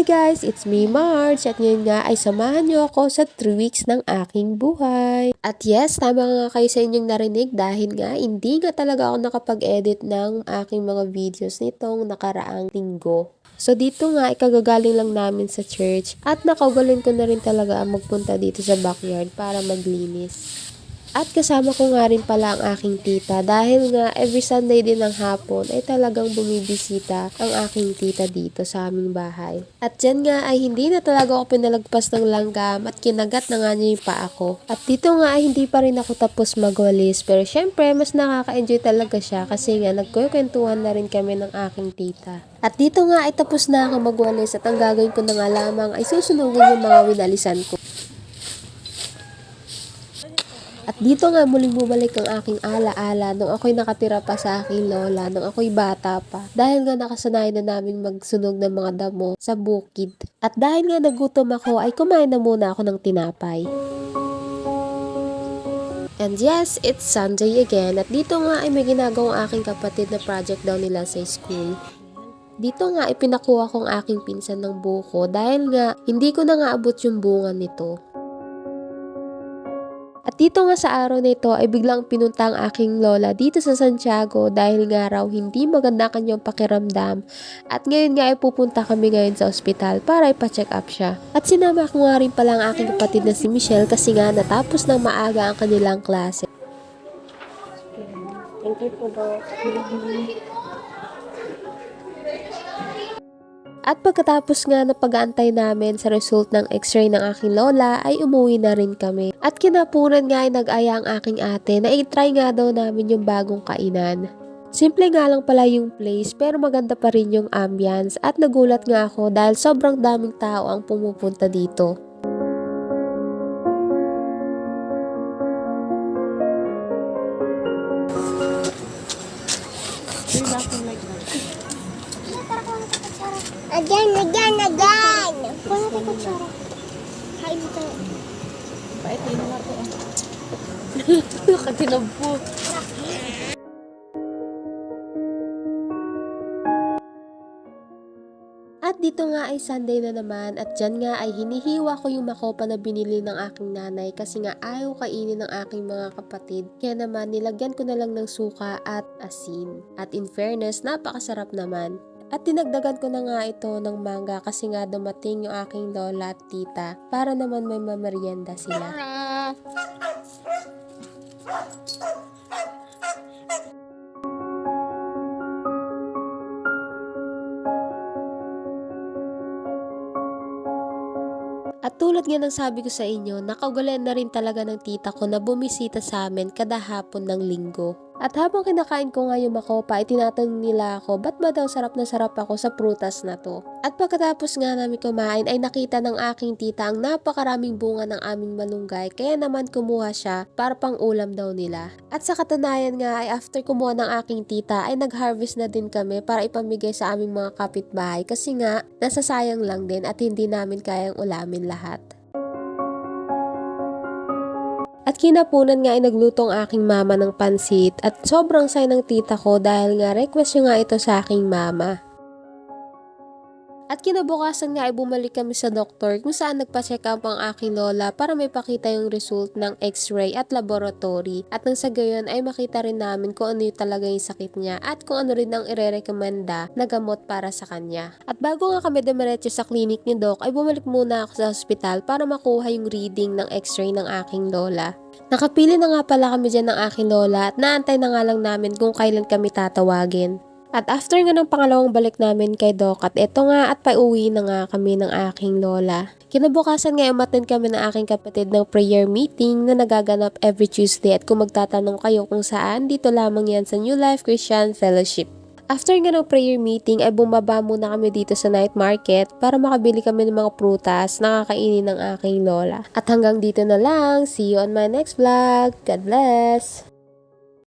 Hi guys, it's me Marge at ngayon nga ay samahan niyo ako sa 3 weeks ng aking buhay. At yes, tama nga kayo sa inyong narinig dahil nga hindi nga talaga ako nakapag-edit ng aking mga videos nitong nakaraang linggo. So dito nga, ikagagaling lang namin sa church at nakaugalin ko na rin talaga ang magpunta dito sa backyard para maglinis. At kasama ko nga rin pala ang aking tita dahil nga every Sunday din ng hapon ay talagang bumibisita ang aking tita dito sa aming bahay. At dyan nga ay hindi na talaga ako pinalagpas ng langgam at kinagat na nga niya yung paa ko. At dito nga ay hindi pa rin ako tapos magwalis pero syempre mas nakaka-enjoy talaga siya kasi nga nagkukwentuhan na rin kami ng aking tita. At dito nga ay tapos na ako magwalis at ang gagawin ko na nga lamang ay susunugin yung mga winalisan ko. At dito nga muling bumalik ang aking ala-ala nung ako'y nakatira pa sa aking lola, nung ako'y bata pa. Dahil nga nakasanayan na namin magsunog ng mga damo sa bukid. At dahil nga nagutom ako ay kumain na muna ako ng tinapay. And yes, it's Sunday again at dito nga ay may ginagawang aking kapatid na project daw nila sa school. Dito nga ipinakuha kong aking pinsan ng buko dahil nga hindi ko na nga abot yung bunga nito. At dito nga sa araw na ito ay biglang pinunta ang aking lola dito sa Santiago dahil nga raw hindi maganda kanyang pakiramdam at ngayon nga ay pupunta kami ngayon sa ospital para ipa-check up siya. At sinama ko nga rin pala ang aking kapatid na si Michelle kasi nga natapos ng maaga ang kanilang klase. Thank you po, Doc. At pagkatapos nga na pag-aantay namin sa result ng x-ray ng aking lola ay umuwi na rin kami. At kinapunan nga ay nag-aya ang aking ate na i-try nga daw namin yung bagong kainan. Simple nga lang pala yung place pero maganda pa rin yung ambience at nagulat nga ako dahil sobrang daming tao ang pumupunta dito. Again, again, again! Kuha natin kutsara. Kain mo tayo. Bait, yun nga po. Nakatinab po. At dito nga ay Sunday na naman at dyan nga ay hinihiwa ko yung makopa na binili ng aking nanay kasi nga ayaw kainin ng aking mga kapatid. Kaya naman nilagyan ko na lang ng suka at asin. At in fairness, napakasarap naman. At dinagdagan ko na nga ito ng mangga kasi nga dumating yung aking lola at tita para naman may mamerienda sila. At tulad nga ng sabi ko sa inyo, nakaugalan na rin talaga ng tita ko na bumisita sa amin kada hapon ng linggo. At habang kinakain ko nga yung makopa, ay tinatanong nila ako, ba't ba daw sarap na sarap ako sa prutas na to? At pagkatapos nga namin kumain, ay nakita ng aking tita ang napakaraming bunga ng aming malunggay, kaya naman kumuha siya para pang ulam daw nila. At sa katunayan nga ay after kumuha ng aking tita, ay nag-harvest na din kami para ipamigay sa aming mga kapitbahay kasi nga nasasayang lang din at hindi namin kayang ulamin lahat. At kinapunan nga ay nagluto aking mama ng pansit at sobrang say ng tita ko dahil nga request niya nga ito sa aking mama. At kinabukasan nga ay bumalik kami sa doktor kung saan nagpa-check up ang aking lola para may pakita yung result ng x-ray at laboratory. At nang sa gayon ay makita rin namin kung ano yung talaga yung sakit niya at kung ano rin ang irerekomenda na gamot para sa kanya. At bago nga kami dumiretso sa clinic ni Doc ay bumalik muna ako sa ospital para makuha yung reading ng x-ray ng aking lola. Nakapili na nga pala kami dyan ng aking lola at naantay na nga lang namin kung kailan kami tatawagin. At after nga ng pangalawang balik namin kay Doc at eto nga at pauwi na nga kami ng aking lola. Kinabukasan nga umattend kami ng aking kapatid ng prayer meeting na nagaganap every Tuesday at kung magtatanong kayo kung saan, dito lamang yan sa New Life Christian Fellowship. After nga ng prayer meeting ay bumaba muna kami dito sa night market para makabili kami ng mga prutas na kakainin ng aking lola. At hanggang dito na lang. See you on my next vlog. God bless!